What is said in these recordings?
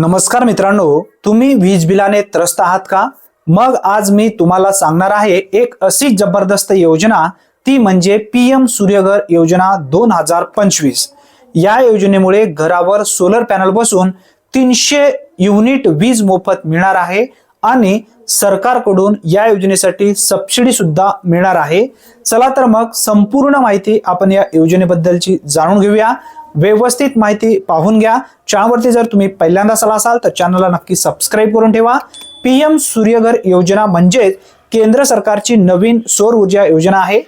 नमस्कार मित्रांनो तुम्ही वीज बिलाने त्रस्त आहात का? मग आज मी तुम्हाला सांगणार आहे एक अशी जबरदस्त योजना ती म्हणजे पी एम सूर्यघर योजना दोन हजार पंचवीस. या योजनेमुळे घरावर सोलर पॅनल बसून तीनशे युनिट वीज मोफत मिळणार आहे आणि सरकारकडून या योजनेसाठी सबसिडी सुद्धा मिळणार आहे. चला तर मग संपूर्ण माहिती आपण या योजनेबद्दलची जाणून घेऊया. व्यवस्थित माहिती पाहून घ्या. चॅनलवरती जर तुम्ही पहिल्यांदाच आला असाल तर चॅनलला नक्की सबस्क्राईब करून ठेवा. पी एम सूर्यघर योजना म्हणजेच केंद्र सरकारची नवीन सौर ऊर्जा योजना आहे.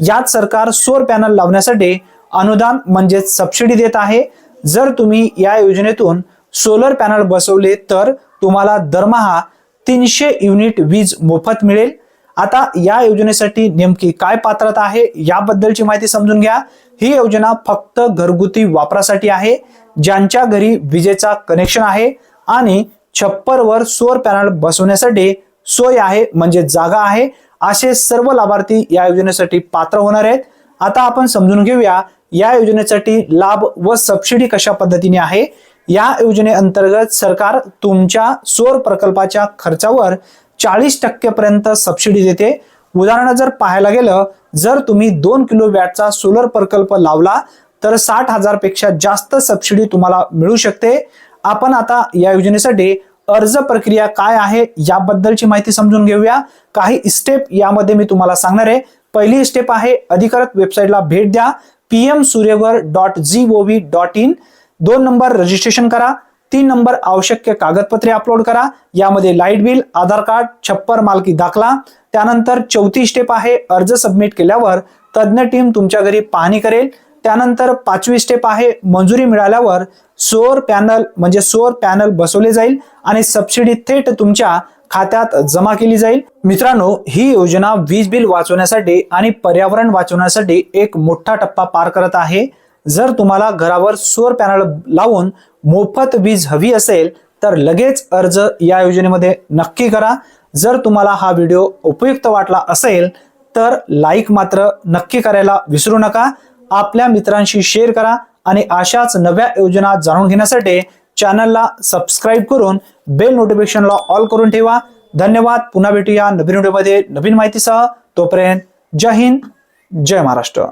यात सरकार सौर पॅनल लावण्यासाठी अनुदान म्हणजेच सबसिडी देत आहे. जर तुम्ही या योजनेतून सोलर पॅनल बसवले तर तुम्हाला दरमहा तीनशे युनिट वीज मोफत मिळेल. आता या योजनेसाठी नेमकी काय पात्रता आहे याबद्दलची माहिती समजून घ्या. ही योजना फक्त घरगुती वापरासाठी आहे ज्यांच्या घरी विजेचा कनेक्शन आहे आणि छप्परवर सौर पॅनल बसवण्यासाठी सोय आहे म्हणजे जागा आहे असे सर्व लाभार्थी या योजनेसाठी पात्र होणार आहेत. आता आपण समजून घेऊया या योजनेसाठी लाभ व सबसिडी कशा पद्धतीने आहे? या योजनेअंतर्गत सरकार तुमच्या सौर प्रकल्पाच्या खर्चावर चाळीस टक्केपर्यंत सबसिडी देते. उदाहरण जर पाहायला गेलं जर तुम्ही दोन किलो वॅटचा सोलर प्रकल्प लावला तर साठ हजारपेक्षा जास्त सबसिडी तुम्हाला मिळू शकते. आपण आता या योजनेसाठी अर्ज प्रक्रिया काय आहे याबद्दलची माहिती समजून घेऊया. काही स्टेप यामध्ये मी तुम्हाला सांगणार आहे. पहिली स्टेप आहे अधिकृत वेबसाईटला भेट द्या. P M सूर्यवर dot G O V dot in दोन नंबर रजिस्ट्रेशन करा. तीन नंबर आवश्यक कागदपत्रे अपलोड करा. यामध्ये लाइट बिल आधार कार्ड छप्पर मालकी दाखला. त्यानंतर चौथी स्टेप आहे अर्ज सबमिट केल्यावर तज्ज्ञ टीम तुमच्या घरी पाहणी करेल. त्यानंतर पाचवी स्टेप आहे मंजुरी मिळाल्यावर सोअर पॅनल म्हणजे सोअर पॅनल बसवले जाईल आणि सबसिडी थेट तुमच्या खात्यात जमा केली जाईल. मित्रांनो ही योजना वीज बिल वाचवण्यासाठी आणि पर्यावरण वाचवण्यासाठी एक मोठा टप्पा पार करत आहे. जर तुम्हाला घरावर सोर पॅनल लावून मोफत वीज हवी असेल तर लगेच अर्ज या योजनेमध्ये नक्की करा. जर तुम्हाला हा व्हिडिओ उपयुक्त वाटला असेल तर लाईक मात्र नक्की करायला विसरू नका. आपल्या मित्रांशी शेअर करा आणि अशाच नव्या योजना जाणून घेण्यासाठी चॅनलला सबस्क्राईब करून बेल नोटिफिकेशनला ऑल करून ठेवा. धन्यवाद. पुन्हा भेटूया नवीन व्हिडिओमध्ये नवीन माहितीसह. तोपर्यंत जय हिंद जय महाराष्ट्र.